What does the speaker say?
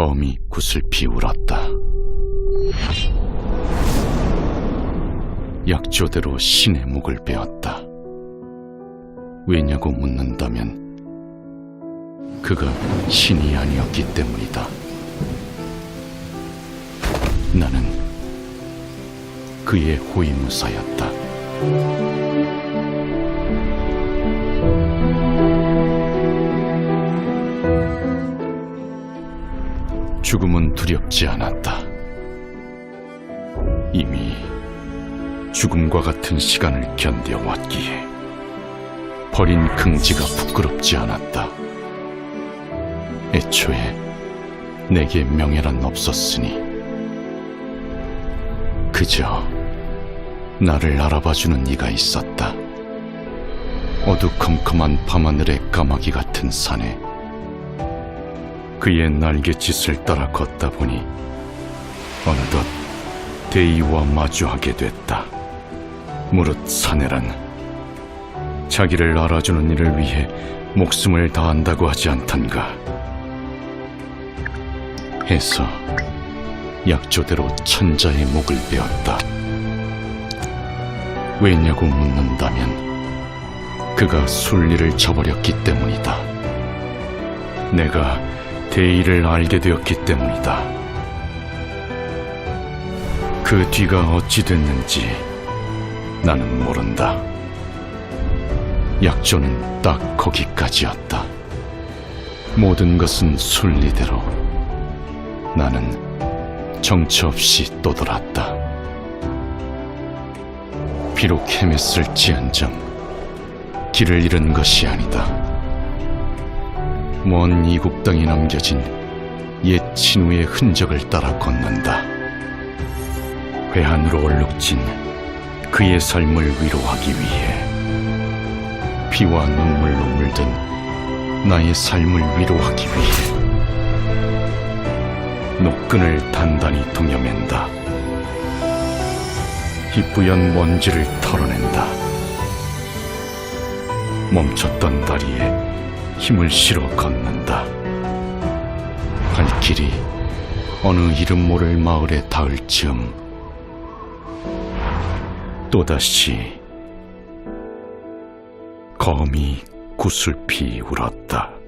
검이 구슬피 울었다. 약조대로 신의 목을 베었다. 왜냐고 묻는다면 그가 신이 아니었기 때문이다. 나는 그의 호위무사였다. 죽음은 두렵지 않았다. 이미 죽음과 같은 시간을 견뎌왔기에 버린 긍지가 부끄럽지 않았다. 애초에 내게 명예란 없었으니 그저 나를 알아봐주는 이가 있었다. 어두컴컴한 밤하늘의 까마귀 같은 산에 그의 날갯짓을 따라 걷다 보니 어느덧 대의와 마주하게 됐다. 무릇 사내란 자기를 알아주는 이를 위해 목숨을 다한다고 하지 않던가. 해서 약조대로 천자의 목을 베었다. 왜냐고 묻는다면 그가 순리를 저버렸기 때문이다. 내가 대의를 알게 되었기 때문이다. 그 뒤가 어찌 됐는지 나는 모른다. 약조는 딱 거기까지였다. 모든 것은 순리대로 나는 정처 없이 떠돌았다. 비록 헤맸을지언정 길을 잃은 것이 아니다. 먼 이국 땅에 남겨진 옛 친우의 흔적을 따라 걷는다. 회한으로 얼룩진 그의 삶을 위로하기 위해 피와 눈물로 물든 나의 삶을 위로하기 위해 노끈을 단단히 동여맨다. 희뿌연 먼지를 털어낸다. 멈췄던 다리에 힘을 실어 걷는다. 발길이 어느 이름 모를 마을에 닿을 즈음 또다시 검이 구슬피 울었다.